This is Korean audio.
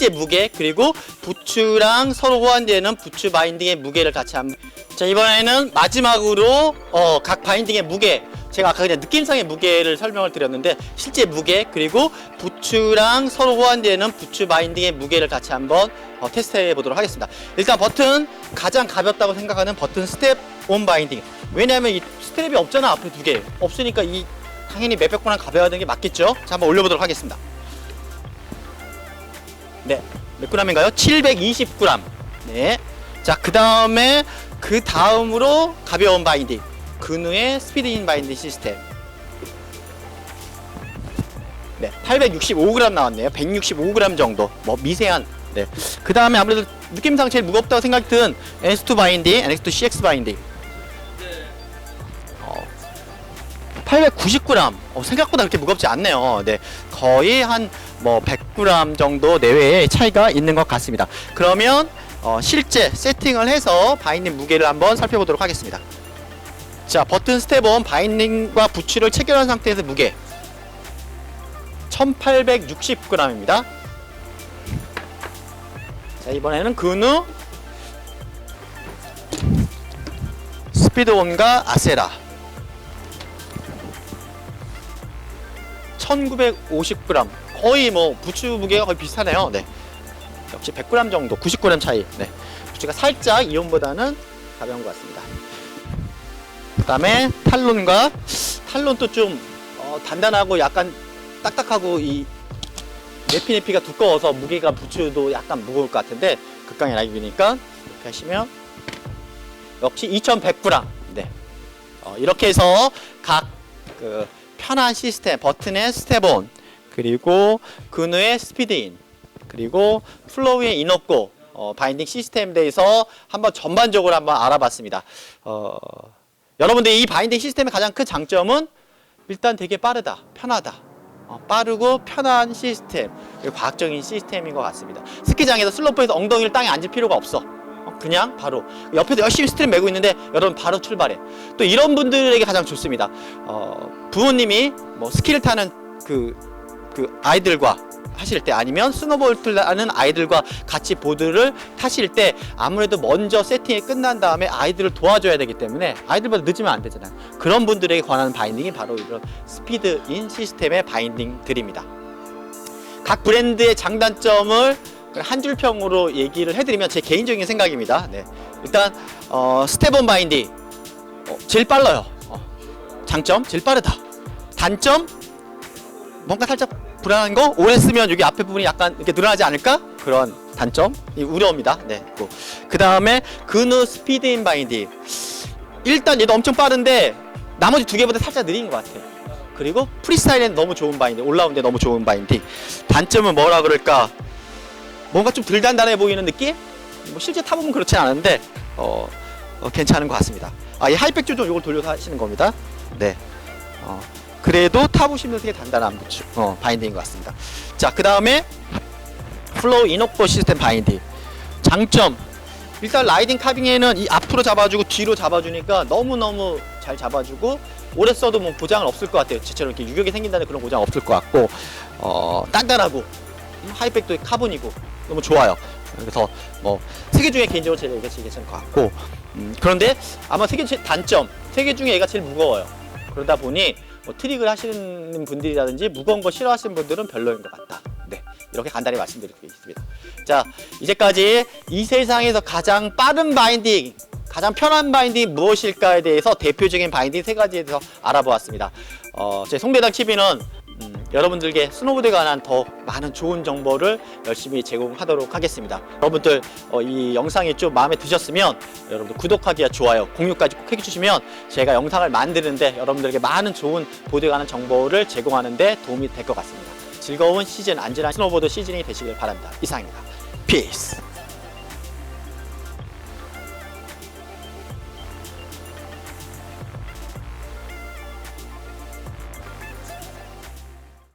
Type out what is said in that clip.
실제 무게 그리고 부츠랑 서로 호환되는 부츠 바인딩의 무게를 같이 한번 자 이번에는 마지막으로 어, 각 바인딩의 무게 제가 아까 그냥 느낌상의 무게를 설명을 드렸는데 실제 무게 그리고 부츠랑 서로 호환되는 부츠 바인딩의 무게를 같이 한번 어, 테스트해 보도록 하겠습니다. 일단 버튼 가장 가볍다고 생각하는 버튼 스텝 온 바인딩. 왜냐하면 이 스트랩이 없잖아 앞에 두 개. 없으니까 이 당연히 몇백 그램 가벼워야 되는 게 맞겠죠? 자 한번 올려보도록 하겠습니다. 네, 몇 g인가요? 720g. 네. 자, 그 다음에 그 다음으로 가벼운 바인딩. 근우의 스피드인 바인딩 시스템. 네, 865g 나왔네요. 165g 정도. 뭐 미세한. 네. 그 다음에 아무래도 느낌상 제일 무겁다고 생각이 든 NX2 바인딩, NX2 CX 바인딩. 890g. 어, 생각보다 그렇게 무겁지 않네요. 네. 거의 한 뭐 100g 정도 내외의 차이가 있는 것 같습니다. 그러면 어, 실제 세팅을 해서 바인딩 무게를 한번 살펴보도록 하겠습니다. 자, 버튼 스텝온 바인딩과 부츠를 체결한 상태에서 무게 1860g입니다. 자, 이번에는 근우 스피드온과 아세라 1950g 거의 뭐 부츠 무게가 거의 비슷하네요. 네. 역시 100g 정도, 90g 차이. 네. 부츠가 살짝 이온보다는 가벼운 것 같습니다. 그 다음에 탈론과 탈론도 좀 어, 단단하고 약간 딱딱하고 이 내피내피가 두꺼워서 무게가 부츠도 약간 무거울 것 같은데 극강의 라이브니까 이렇게 하시면 역시 2100g. 네. 어, 이렇게 해서 각그 편한 시스템 버튼의 스텝온 그리고 근우의 스피드인 그리고 플로우의 인업고 어, 바인딩 시스템에 대해서 한번 전반적으로 한번 알아봤습니다. 어, 여러분들 이 바인딩 시스템의 가장 큰 장점은 일단 되게 빠르다, 편하다. 어, 빠르고 편한 시스템, 과학적인 시스템인 것 같습니다. 스키장에서 슬로프에서 엉덩이를 땅에 앉을 필요가 없어. 어, 그냥 바로 옆에서 열심히 스트랩 메고 있는데 여러분 바로 출발해. 또 이런 분들에게 가장 좋습니다. 어, 부모님이 뭐 스키를 타는 그, 그 아이들과 하실 때 아니면 하는 아이들과 같이 보드를 타실 때 아무래도 먼저 세팅이 끝난 다음에 아이들을 도와줘야 되기 때문에 아이들보다 늦으면 안 되잖아요. 그런 분들에게 관한 바인딩이 바로 이런 스피드인 시스템의 바인딩들입니다. 각 브랜드의 장단점을 한 줄 평으로 얘기를 해드리면 제 개인적인 생각입니다. 네. 일단 어, 스텝온 바인딩 어, 제일 빨라요. 어, 장점 제일 빠르다. 단점 뭔가 살짝 불안한 거 오래 쓰면 여기 앞에 부분이 약간 이렇게 늘어나지 않을까 그런 단점 이 우려입니다. 네. 그 다음에 근우 스피드인 바인딩 일단 얘도 엄청 빠른데 나머지 두 개보다 살짝 느린 것 같아요. 그리고 프리스타일엔 너무 좋은 바인딩 올라운데 너무 좋은 바인딩 단점은 뭐라 그럴까 뭔가 좀 덜 단단해 보이는 느낌? 뭐 실제 타보면 그렇지 않은데 어, 어, 괜찮은 것 같습니다. 아, 이 하이백 조정 이걸 돌려서 하시는 겁니다. 네. 어, 그래도 타보시면 되게 단단한 부츠, 어, 바인딩인 것 같습니다. 자, 그 다음에 플로우 인옥보 시스템 바인딩. 장점. 일단 라이딩 카빙에는 이 앞으로 잡아주고 뒤로 잡아주니까 너무너무 잘 잡아주고 오래 써도 뭐 고장은 없을 것 같아요. 제처럼 이렇게 유격이 생긴다는 그런 고장 없을 것 같고 어, 단단하고 음, 하이백도 카본이고 너무 좋아요. 그래서 뭐세개 중에 개인적으로 제일 얘가 제일 괜찮은 것 같고 음, 그런데 아마 세개 단점 세개 중에 얘가 제일 무거워요. 그러다 보니 뭐 트릭을 하시는 분들이라든지 무거운 거 싫어하시는 분들은 별로인 것 같다. 네 이렇게 간단히 말씀드리겠습니다. 자 이제까지 이 세상에서 가장 빠른 바인딩 가장 편한 바인딩 무엇일까에 대해서 대표적인 바인딩 세 가지에 대해서 알아보았습니다. 어, 제 송대당 TV는 음, 여러분들께 스노보드에 관한 더 많은 좋은 정보를 열심히 제공하도록 하겠습니다. 여러분들 어, 이 영상이 좀 마음에 드셨으면 여러분들 구독하기와 좋아요, 공유까지 꼭 해주시면 제가 영상을 만드는데 여러분들에게 많은 좋은 보드에 관한 정보를 제공하는데 도움이 될 것 같습니다. 즐거운 시즌, 안전한 스노보드 시즌이 되시길 바랍니다. 이상입니다. 피스.